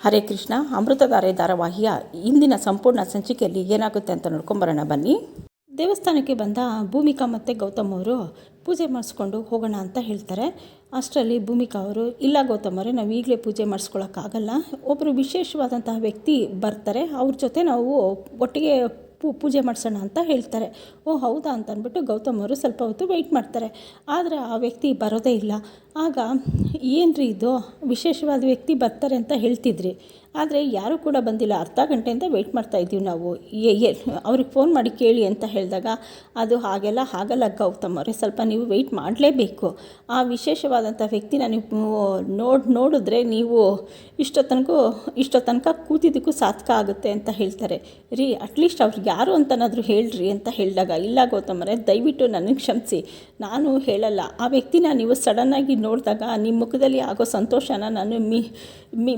ಹರೇ ಕೃಷ್ಣ ಅಮೃತಧಾರೆ ಧಾರಾವಾಹಿಯ ಇಂದಿನ ಸಂಪೂರ್ಣ ಸಂಚಿಕೆಯಲ್ಲಿ ಏನಾಗುತ್ತೆ ಅಂತ ನೋಡ್ಕೊಂಬರೋಣ, ಬನ್ನಿ. ದೇವಸ್ಥಾನಕ್ಕೆ ಬಂದ ಭೂಮಿಕಾ ಮತ್ತು ಗೌತಮ್ ಅವರು ಪೂಜೆ ಮಾಡಿಸ್ಕೊಂಡು ಹೋಗೋಣ ಅಂತ ಹೇಳ್ತಾರೆ. ಅಷ್ಟರಲ್ಲಿ ಭೂಮಿಕಾ ಅವರು, ಇಲ್ಲ ಗೌತಮ್ ಅವರೇ, ನಾವು ಈಗಲೇ ಪೂಜೆ ಮಾಡಿಸ್ಕೊಳಕ್ಕಾಗಲ್ಲ. ಒಬ್ಬರು ವಿಶೇಷವಾದಂತಹ ವ್ಯಕ್ತಿ ಬರ್ತಾರೆ. ಅವ್ರ ಜೊತೆ ನಾವು ಒಟ್ಟಿಗೆ ಪೂ, ಪೂಜೆ ಮಾಡಿಸೋಣ ಅಂತ ಹೇಳ್ತಾರೆ. ಓ ಹೌದಾ ಅಂತ ಅಂದ್ಬಿಟ್ಟು ಗೌತಮ್ ಅವರು ಸ್ವಲ್ಪ ಹೊತ್ತು ವೆಯ್ಟ್ ಮಾಡ್ತಾರೆ. ಆದರೆ ಆ ವ್ಯಕ್ತಿ ಬರೋದೇ ಇಲ್ಲ. ಆಗ ಏನ್ರಿ ಇದು? ವಿಶೇಷವಾದ ವ್ಯಕ್ತಿ ಬರ್ತಾರೆ ಅಂತ ಹೇಳ್ತಿದ್ರಿ. ಆದರೆ ಯಾರೂ ಕೂಡ ಬಂದಿಲ್ಲ. ಅರ್ಧ ಗಂಟೆಯಿಂದ ವೆಯ್ಟ್ ಮಾಡ್ತಾ ಇದ್ದೀವಿ ನಾವು. ಎ ಅವ್ರಿಗೆ ಫೋನ್ ಮಾಡಿ ಕೇಳಿ ಅಂತ ಹೇಳಿದಾಗ ಅದು ಹಾಗೆಲ್ಲ ಹಾಗಲ್ಲ ಗೌತಮ್ ಅವರೇ. ಸ್ವಲ್ಪ ನೀವು ವೆಯ್ಟ್ ಮಾಡಲೇಬೇಕು. ಆ ವಿಶೇಷವಾದಂಥ ವ್ಯಕ್ತಿನ ನೀವು ನೋಡಿ, ನೋಡಿದ್ರೆ ನೀವು ಇಷ್ಟೋ ತನಕ ಇಷ್ಟೋ ತನಕ ಕೂತಿದ್ದಕ್ಕೂ ಸಾರ್ಥಕ ಆಗುತ್ತೆ ಅಂತ ಹೇಳ್ತಾರೆ. ರೀ ಅಟ್ಲೀಸ್ಟ್ ಅವ್ರಿಗೆ ಯಾರು ಅಂತನಾದರೂ ಹೇಳ್ರಿ ಅಂತ ಹೇಳಿದಾಗ, ಇಲ್ಲ ಗೌತಮ್ ದಯವಿಟ್ಟು ನನಗೆ ಕ್ಷಮಿಸಿ. ನಾನು ಹೇಳಲ್ಲ. ಆ ವ್ಯಕ್ತಿನ ನೀವು ಸಡನ್ನಾಗಿ ನೋಡಿದಾಗ ನಿಮ್ಮ ಮುಖದಲ್ಲಿ ಆಗೋ ಸಂತೋಷನ ನಾನು ಮಿ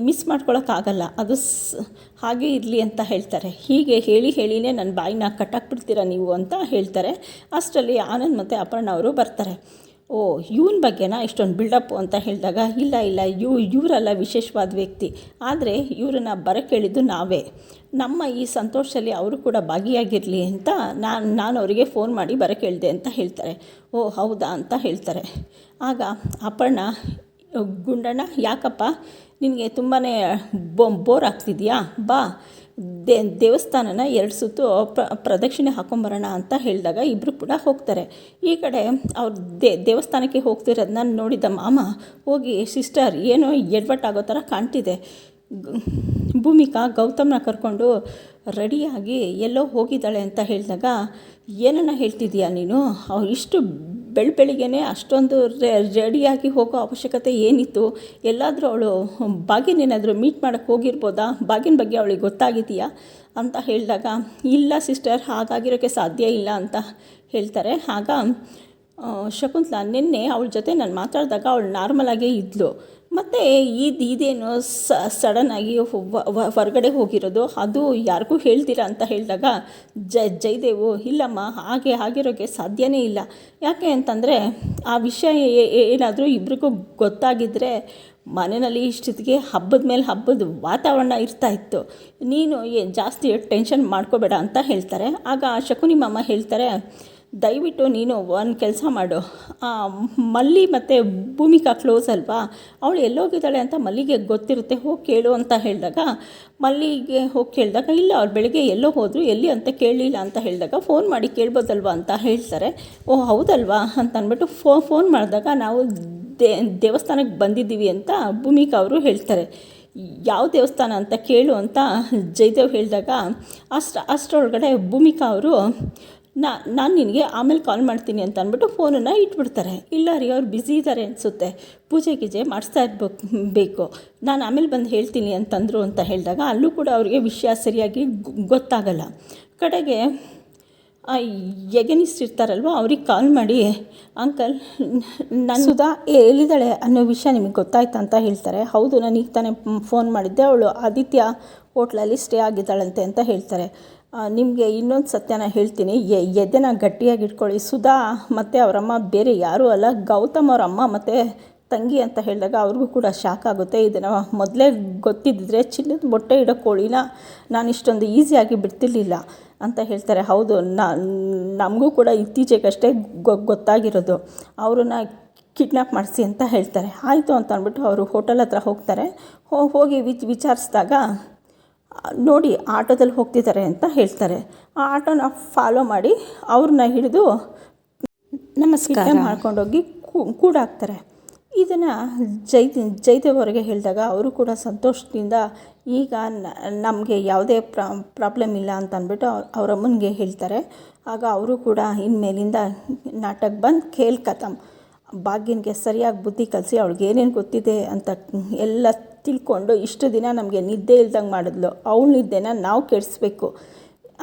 ಮಿಸ್ ಮಾಡ್ಕೊಳಕ್ಕಾಗಲ್ಲ. ಅದು ಹಾಗೆ ಇರಲಿ ಅಂತ ಹೇಳ್ತಾರೆ. ಹೀಗೆ ಹೇಳಿ ಹೇಳಿನೇ ನನ್ನ ಬಾಯಿನ ಕಟ್ಟಾಕ್ಬಿಡ್ತೀರಾ ನೀವು ಅಂತ ಹೇಳ್ತಾರೆ. ಅಷ್ಟರಲ್ಲಿ ಆನಂದ್ ಮತ್ತು ಅಪರ್ಣ ಅವರು ಬರ್ತಾರೆ. ಓ, ಇವನ ಬಗ್ಗೆನಾ ಇಷ್ಟೊಂದು ಬಿಲ್ಡಪ್ಪು ಅಂತ ಹೇಳಿದಾಗ, ಇಲ್ಲ ಇಲ್ಲ, ಇವ್, ಇವರಲ್ಲ ವಿಶೇಷವಾದ ವ್ಯಕ್ತಿ. ಆದರೆ ಇವರನ್ನ ಬರ ಹೇಳಿದ್ದು ನಾವೇ. ನಮ್ಮ ಈ ಸಂತೋಷದಲ್ಲಿ ಅವರು ಕೂಡ ಭಾಗಿಯಾಗಿರಲಿ ಅಂತ ನಾನು ನಾನು ಅವರಿಗೆ ಫೋನ್ ಮಾಡಿ ಬರ ಅಂತ ಹೇಳ್ತಾರೆ. ಓ, ಹೌದಾ ಅಂತ ಹೇಳ್ತಾರೆ. ಆಗ ಅಪರ್ಣ, ಗುಂಡಣ್ಣ, ಯಾಕಪ್ಪ, ನಿನಗೆ ತುಂಬಾ ಬೋ ಬೋರ್ ಆಗ್ತಿದೆಯಾ? ಬಾ. ದೇ, ದೇವಸ್ಥಾನನ ಎರಡು ಸುತ್ತು ಪ್ರ ಪ್ರದಕ್ಷಿಣೆ ಹಾಕೊಂಬರೋಣ ಅಂತ ಹೇಳಿದಾಗ ಇಬ್ಬರು ಕೂಡ ಹೋಗ್ತಾರೆ. ಈ ಕಡೆ ಅವ್ರು ದೇ, ದೇವಸ್ಥಾನಕ್ಕೆ ಹೋಗ್ತಿರೋದನ್ನ ನೋಡಿದ ಮಾಮ ಹೋಗಿ, ಸಿಸ್ಟರ್, ಏನೋ ಎಡ್ವಟ್ಟಾಗೋ ಥರ ಕಾಣ್ತಿದೆ. ಭೂಮಿಕಾ ಗೌತಮ್ನ ಕರ್ಕೊಂಡು ರೆಡಿಯಾಗಿ ಎಲ್ಲೋ ಹೋಗಿದ್ದಾಳೆ ಅಂತ ಹೇಳಿದಾಗ, ಏನನ್ನ ಹೇಳ್ತಿದ್ದೀಯಾ ನೀನು? ಅವ್ರು ಇಷ್ಟು ಬೆಳ ಬೆಳಿಗ್ಗೆನೆ ಅಷ್ಟೊಂದು ರೆಡಿಯಾಗಿ ಹೋಗೋ ಅವಶ್ಯಕತೆ ಏನಿತ್ತು? ಎಲ್ಲಾದರೂ ಅವಳು ಬಾಗಿನ ಏನಾದರೂ ಮೀಟ್ ಮಾಡೋಕ್ಕೆ ಹೋಗಿರ್ಬೋದಾ? ಬಾಗಿನ ಬಗ್ಗೆ ಅವಳಿಗೆ ಗೊತ್ತಾಗಿದೆಯಾ ಅಂತ ಹೇಳಿದಾಗ, ಇಲ್ಲ ಸಿಸ್ಟರ್ ಹಾಗಾಗಿರೋಕ್ಕೆ ಸಾಧ್ಯ ಇಲ್ಲ ಅಂತ ಹೇಳ್ತಾರೆ. ಆಗ ಶಕುಂತಲಾ ನಿನ್ನೆ ಅವಳ ಜೊತೆ ನಾನು ಮಾತಾಡಿದಾಗ ಅವಳು ನಾರ್ಮಲಾಗೇ ಇದ್ಲು. ಮತ್ತು ಈ ಇದೇನು ಸಡನ್ನಾಗಿ ಹೊರಗಡೆ ಹೋಗಿರೋದು, ಅದು ಯಾರಿಗೂ ಹೇಳ್ತೀರಾ ಅಂತ ಹೇಳಿದಾಗ, ಜ ಜಯದೇವು ಇಲ್ಲಮ್ಮ, ಹಾಗೆ ಆಗಿರೋಕ್ಕೆ ಸಾಧ್ಯನೇ ಇಲ್ಲ. ಯಾಕೆ ಅಂತಂದರೆ, ಆ ವಿಷಯ ಏನಾದರೂ ಇಬ್ರಿಗೂ ಗೊತ್ತಾಗಿದ್ದರೆ ಮನೆಯಲ್ಲಿ ಇಷ್ಟೊತ್ತಿಗೆ ಹಬ್ಬದ ಮೇಲೆ ಹಬ್ಬದ ವಾತಾವರಣ ಇರ್ತಾ ಇತ್ತು. ನೀನು ಏ, ಜಾಸ್ತಿ ಟೆನ್ಷನ್ ಮಾಡ್ಕೋಬೇಡ ಅಂತ ಹೇಳ್ತಾರೆ. ಆಗ ಶಕುನಿ ಮಾಮ ಹೇಳ್ತಾರೆ ದಯವಿಟ್ಟು ನೀನು ಒಂದು ಕೆಲಸ ಮಾಡು. ಮಲ್ಲಿ ಮತ್ತು ಭೂಮಿಕಾ ಕ್ಲೋಸ್ ಅಲ್ವಾ? ಅವಳು ಎಲ್ಲೋಗಿದ್ದಾಳೆ ಅಂತ ಮಲ್ಲಿಗೆ ಗೊತ್ತಿರುತ್ತೆ, ಹೋಗಿ ಕೇಳು ಅಂತ ಹೇಳಿದಾಗ, ಮಲ್ಲಿಗೆ ಹೋಗಿ ಕೇಳಿದಾಗ, ಇಲ್ಲ, ಅವ್ರು ಬೆಳಗ್ಗೆ ಎಲ್ಲೋ ಹೋದರು, ಎಲ್ಲಿ ಅಂತ ಕೇಳಲಿಲ್ಲ ಅಂತ ಹೇಳಿದಾಗ ಫೋನ್ ಮಾಡಿ ಕೇಳ್ಬೋದಲ್ವಾ ಅಂತ ಹೇಳ್ತಾರೆ. ಓ, ಹೌದಲ್ವಾ? ಅಂತ ಅಂದ್ಬಿಟ್ಟು ಫೋ ಫೋನ್ ಮಾಡಿದಾಗ ನಾವು ದೇ ದೇವಸ್ಥಾನಕ್ಕೆ ಬಂದಿದ್ದೀವಿ ಅಂತ ಭೂಮಿಕಾ ಅವರು ಹೇಳ್ತಾರೆ. ಯಾವ ದೇವಸ್ಥಾನ ಅಂತ ಕೇಳು ಅಂತ ಜಯದೇವ್ ಹೇಳಿದಾಗ, ಅಷ್ಟು, ಅಷ್ಟರೊಳಗಡೆ ಭೂಮಿಕಾ ಅವರು ನಾ ನಾನು ನಿನಗೆ ಆಮೇಲೆ ಕಾಲ್ ಮಾಡ್ತೀನಿ ಅಂತ ಅಂದ್ಬಿಟ್ಟು ಫೋನನ್ನು ಇಟ್ಬಿಡ್ತಾರೆ. ಇಲ್ಲ ರೀ ಅವ್ರು ಬ್ಯುಸಿ ಇದ್ದಾರೆ ಅನಿಸುತ್ತೆ. ಪೂಜೆ ಗೀಜೆ ಮಾಡಿಸ್ತಾ ಇರ್ಬೇಕು ಬೇಕು. ನಾನು ಆಮೇಲೆ ಬಂದು ಹೇಳ್ತೀನಿ ಅಂತಂದರು ಅಂತ ಹೇಳಿದಾಗ ಅಲ್ಲೂ ಕೂಡ ಅವರಿಗೆ ವಿಷಯ ಸರಿಯಾಗಿ ಗೊತ್ತಾಗಲ್ಲ. ಕಡೆಗೆ ಇರ್ತಾರಲ್ವ ಅವ್ರಿಗೆ ಕಾಲ್ ಮಾಡಿ ಅಂಕಲ್ ನಾನು ಸುಧಾ ಎಲ್ಲಿದ್ದಾಳೆ ಅನ್ನೋ ವಿಷಯ ನಿಮಗೆ ಗೊತ್ತಾಯ್ತಾ ಅಂತ ಹೇಳ್ತಾರೆ. ಹೌದು ನಾನು ಈಗ ತಾನೇ ಫೋನ್ ಮಾಡಿದ್ದೆ. ಅವಳು ಆದಿತ್ಯ ಹೋಟ್ಲಲ್ಲಿ ಸ್ಟೇ ಆಗಿದ್ದಾಳಂತೆ ಅಂತ ಹೇಳ್ತಾರೆ. ನಿಮಗೆ ಇನ್ನೊಂದು ಸತ್ಯನ ಹೇಳ್ತೀನಿ. ಎದೆನ ಗಟ್ಟಿಯಾಗಿ ಇಟ್ಕೊಳ್ಳಿ ಸುಧಾ ಮತ್ತು ಅವರಮ್ಮ ಬೇರೆ ಯಾರೂ ಅಲ್ಲ. ಗೌತಮ್ ಅವ್ರ ಅಮ್ಮ ಮತ್ತು ತಂಗಿ ಅಂತ ಹೇಳಿದಾಗ ಅವ್ರಿಗೂ ಕೂಡ ಶಾಕ್ ಆಗುತ್ತೆ. ಇದನ್ನು ಮೊದಲೇ ಗೊತ್ತಿದ್ದಿದ್ರೆ, ಚಿನ್ನದ ಮೊಟ್ಟೆ ಇಡೋ ಕೋಳಿನ ನಾನು ಇಷ್ಟೊಂದು ಈಸಿಯಾಗಿ ಬಿಡ್ತಿರ್ಲಿಲ್ಲ ಅಂತ ಹೇಳ್ತಾರೆ. ಹೌದು ನಮಗೂ ಕೂಡ ಇತ್ತೀಚೆಗಷ್ಟೇ ಗೊತ್ತಾಗಿರೋದು. ಅವರನ್ನ ಕಿಡ್ನಾಪ್ ಮಾಡಿಸಿ ಅಂತ ಹೇಳ್ತಾರೆ. ಆಯಿತು ಅಂತ ಅಂದ್ಬಿಟ್ಟು ಅವರು ಹೋಟೆಲ್ ಹತ್ರ ಹೋಗ್ತಾರೆ. ಹೋಗಿ ವಿಚ್, ವಿಚಾರಿಸಿದಾಗ ನೋಡಿ ಆಟೋದಲ್ಲಿ ಹೋಗ್ತಿದ್ದಾರೆ ಅಂತ ಹೇಳ್ತಾರೆ. ಆ ಆಟೋನ ಫಾಲೋ ಮಾಡಿ ಅವ್ರನ್ನ ಹಿಡಿದು ನಮಸ್ಕಾರ. ಮಾಡ್ಕೊಂಡೋಗಿ ಕೂ- ಕೂಡಾಕ್ತಾರೆ. ಇದನ್ನು ಜೈ ಜೈದೇವ್ ಅವರಿಗೆ ಹೇಳಿದಾಗ ಅವರು ಕೂಡ ಸಂತೋಷದಿಂದ ಈಗ ನಮಗೆ ಯಾವುದೇ ಪ್ರಾ ಪ್ರಾಬ್ಲಮ್ ಇಲ್ಲ ಅಂತ ಅಂದ್ಬಿಟ್ಟು ಅವ್ರ ಅಮ್ಮನಿಗೆ ಹೇಳ್ತಾರೆ. ಆಗ ಅವರು ಕೂಡ ಇನ್ಮೇಲಿಂದ ನಾಟಕ ಬಂದು ಕೇಳ್ಕತಮ್ ಭಾಗ್ಯನಿಗೆ ಸರಿಯಾಗಿ ಬುದ್ಧಿ ಕಲಿಸಿ ಅವಳಿಗೆ ಏನೇನು ಗೊತ್ತಿದೆ ಅಂತ ಎಲ್ಲ ತಿಳ್ಕೊಂಡು ಇಷ್ಟು ದಿನ ನಮಗೆ ನಿದ್ದೆ ಇಲ್ದಂಗೆ ಮಾಡಿದ್ಲು, ಅವಳ ನಿದ್ದೆನ ನಾವು ಕೆಡಿಸ್ಬೇಕು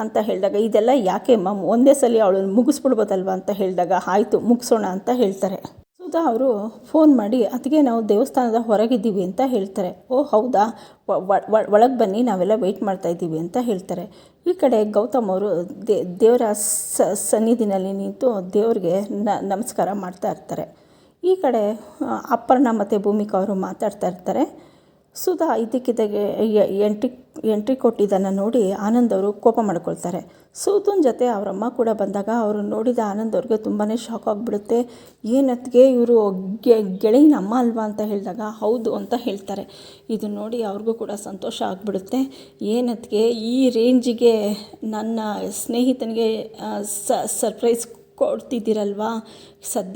ಅಂತ ಹೇಳಿದಾಗ, ಇದೆಲ್ಲ ಯಾಕೆ ಮಮ್, ಒಂದೇ ಸಲ ಅವಳನ್ನು ಮುಗಿಸ್ಬಿಡ್ಬೋದಲ್ವ ಅಂತ ಹೇಳಿದಾಗ, ಆಯಿತು, ಮುಗಿಸೋಣ ಅಂತ ಹೇಳ್ತಾರೆ. ಸುಧಾ ಅವರು ಫೋನ್ ಮಾಡಿ ಅದಕ್ಕೆ ನಾವು ದೇವಸ್ಥಾನದ ಹೊರಗಿದ್ದೀವಿ ಅಂತ ಹೇಳ್ತಾರೆ. ಓ, ಹೌದಾ? ಒಳಗೆ ಬನ್ನಿ, ನಾವೆಲ್ಲ ವೆಯ್ಟ್ ಮಾಡ್ತಾ ಇದ್ದೀವಿ ಅಂತ ಹೇಳ್ತಾರೆ. ಈ ಕಡೆ ಗೌತಮ್ ಅವರು ದೇ, ದೇವರ ಸನ್ನಿಧಿನಲ್ಲಿ ನಿಂತು ದೇವ್ರಿಗೆ ನಮಸ್ಕಾರ ಮಾಡ್ತಾ ಇರ್ತಾರೆ. ಈ ಕಡೆ ಅಪ್ಪರ್ಣ ಮತ್ತು ಭೂಮಿಕಾ ಅವರು ಮಾತಾಡ್ತಾ ಇರ್ತಾರೆ. ಸುಧಾ ಇದಕ್ಕಿದ್ದಾಗೆ ಎಂಟ್ರಿ ಎಂಟ್ರಿ ಕೊಟ್ಟಿದ್ದನ್ನು ನೋಡಿ ಆನಂದ್ ಅವರು ಕೋಪ ಮಾಡ್ಕೊಳ್ತಾರೆ. ಸೂತನ್ ಜೊತೆ ಅವರಮ್ಮ ಕೂಡ ಬಂದಾಗ ಅವರು ನೋಡಿದ ಆನಂದ್ ಅವ್ರಿಗೆ ತುಂಬಾ ಶಾಕ್ ಆಗಿಬಿಡುತ್ತೆ. ಏನತ್ತಿಗೆ ಇವರು ಗೆಳೆಯನ ಅಮ್ಮ ಅಲ್ವಾ ಅಂತ ಹೇಳಿದಾಗ ಹೌದು ಅಂತ ಹೇಳ್ತಾರೆ. ಇದು ನೋಡಿ ಅವ್ರಿಗೂ ಕೂಡ ಸಂತೋಷ ಆಗಿಬಿಡುತ್ತೆ. ಏನತ್ತಿಗೆ ಈ ರೇಂಜಿಗೆ ನನ್ನ ಸ್ನೇಹಿತನಿಗೆ ಸರ್ಪ್ರೈಸ್ ಕೊಡ್ತಿದ್ದೀರಲ್ವಾ? ಸದ್ಯ